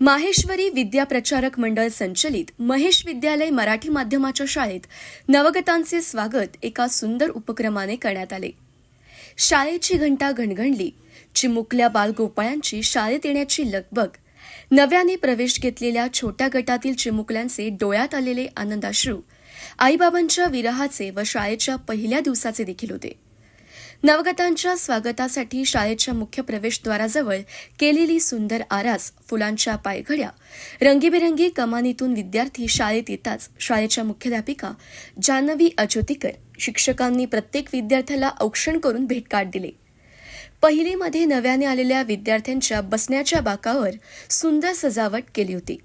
माहेश्वरी विद्या प्रचारक मंडळ संचलित महेश विद्यालय मराठी माध्यमाच्या शाळेत नवगतांचे स्वागत एका सुंदर उपक्रमाने करण्यात आले. शाळेची घंटा घणघणली. चिमुकल्या बालगोपाळांची शाळेत येण्याची लगबग. नव्याने प्रवेश घेतलेल्या छोट्या गटातील चिमुकल्यांचे डोळ्यात आलेले आनंदाश्रू. आईबाबांच्या विरहाचे व शाळेच्या पहिल्या दिवसाचे देखील होते. नवगतांच्या स्वागतासाठी शाळेच्या मुख्य प्रवेशद्वाराजवळ केलेली सुंदर आरास फुलांच्या पायघड्या रंगीबेरंगी कमानीतून विद्यार्थी शाळेत येताच शाळेच्या मुख्याध्यापिका जान्हवी अज्योतिकर शिक्षकांनी प्रत्येक विद्यार्थ्याला औक्षण करून भेटकाट दिले. पहिलीमध्ये नव्याने आलेल्या विद्यार्थ्यांच्या बसण्याच्या बाकावर सुंदर सजावट केली होती.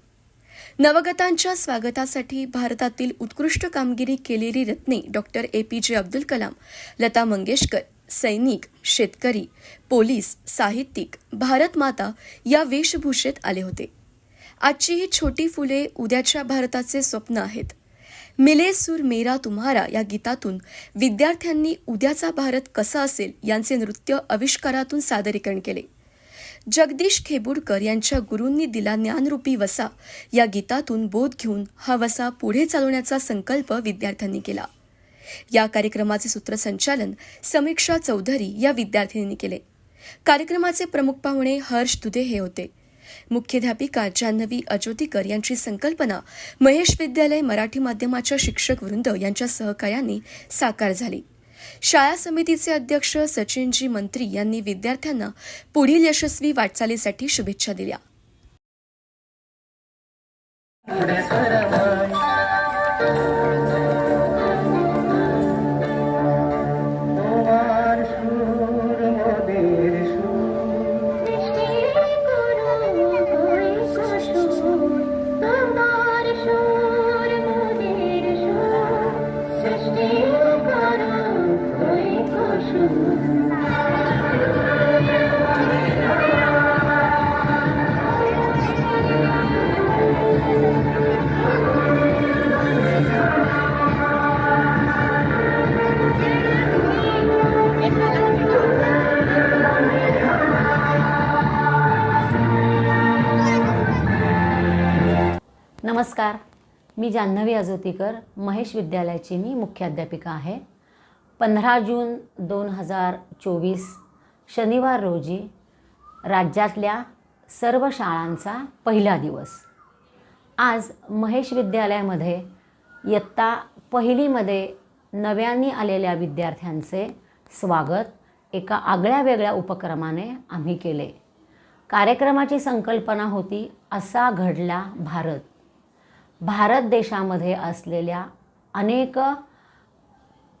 नवगतांच्या स्वागतासाठी भारतातील उत्कृष्ट कामगिरी केलेली रत्ने डॉक्टर ए पी जे अब्दुल कलाम लता मंगेशकर सैनिक शेतकरी पोलीस साहित्यिक भारतमाता या वेशभूषेत आले होते. आजची ही छोटी फुले उद्याच्या भारताचे स्वप्न आहेत. मिले सूर मेरा तुम्हारा या गीतातून विद्यार्थ्यांनी उद्याचा भारत कसा असेल यांचे नृत्य आविष्कारातून सादरीकरण केले. जगदीश खेबुडकर यांच्या गुरूंनी दिला ज्ञानरूपी वसा या गीतातून बोध घेऊन हा वसा पुढे चालवण्याचा संकल्प विद्यार्थ्यांनी केला. या कार्यक्रमाचे सूत्रसंचालन समीक्षा चौधरी या विद्यार्थिनींनी केले. कार्यक्रमाचे प्रमुख पाहुणे हर्ष दुधे हे होते. मुख्याध्यापिका जान्हवी अजोतीकर यांची संकल्पना महेश विद्यालय मराठी माध्यमाच्या शिक्षक वृंद यांच्या सहकार्याने साकार झाली. शाळा समितीचे अध्यक्ष सचिनजी मंत्री यांनी विद्यार्थ्यांना पुढील यशस्वी वाटचालीसाठी शुभेच्छा दिल्या. नमस्कार. मी जान्हवी अजोतीकर महेश विद्यालयाची मी मुख्याध्यापिका आहे. पंधरा जून दोन हजार चोवीस शनिवार रोजी राज्यातल्या सर्व शाळांचा पहिला दिवस. आज महेश विद्यालयामध्ये इयत्ता पहिलीमध्ये नव्याने आलेल्या विद्यार्थ्यांचे स्वागत एका आगळ्या वेगळ्या उपक्रमाने आम्ही केले. कार्यक्रमाची संकल्पना होती असा घडला भारत. भारत देशामध्ये असलेल्या अनेक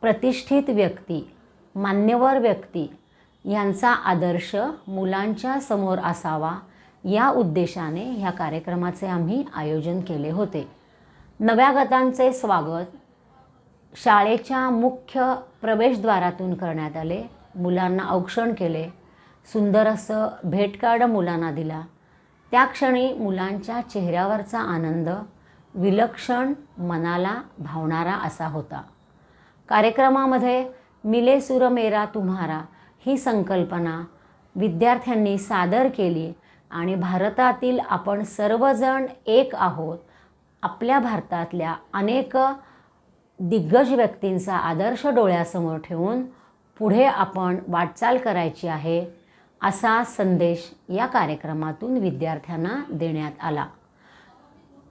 प्रतिष्ठित व्यक्ती मान्यवर व्यक्ती यांचा आदर्श मुलांच्या समोर असावा या उद्देशाने ह्या कार्यक्रमाचे आम्ही आयोजन केले होते. नव्या गतांचे स्वागत शाळेच्या मुख्य प्रवेशद्वारातून करण्यात आले. मुलांना औक्षण केले. सुंदर असं भेटकार्ड मुलांना दिला. त्या क्षणी मुलांच्या चेहऱ्यावरचा आनंद विलक्षण मनाला भावणारा असा होता. कार्यक्रमामध्ये मिले सुर मेरा तुम्हारा ही संकल्पना विद्यार्थ्यांनी सादर केली आणि भारतातील आपण सर्वजण एक आहोत आपल्या भारतातल्या अनेक दिग्गज व्यक्तींचा आदर्श डोळ्यासमोर ठेवून पुढे आपण वाटचाल करायची आहे असा संदेश या कार्यक्रमातून विद्यार्थ्यांना देण्यात आला.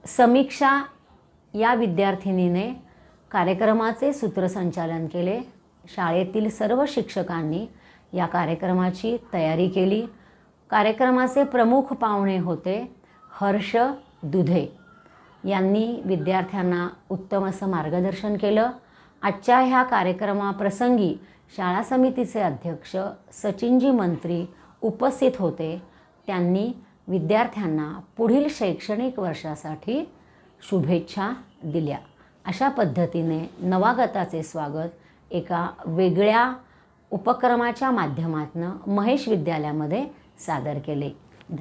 समीक्षा या विद्यार्थिनीने कार्यक्रमाचे सूत्रसंचालन केले. शाळेतील सर्व शिक्षकांनी या कार्यक्रमाची तयारी केली. कार्यक्रमाचे प्रमुख पाहुणे होते हर्ष दुधे. यांनी विद्यार्थ्यांना उत्तम असं मार्गदर्शन केलं. आजच्या ह्या कार्यक्रमाप्रसंगी शाळा समितीचे अध्यक्ष सचिनजी मंत्री उपस्थित होते. त्यांनी विद्यार्थ्यांना पुढील शैक्षणिक वर्षासाठी शुभेच्छा दिल्या. अशा पद्धतीने नवागताचे स्वागत एका वेगळ्या उपक्रमाच्या माध्यमातून महेश विद्यालयामध्ये सादर केले.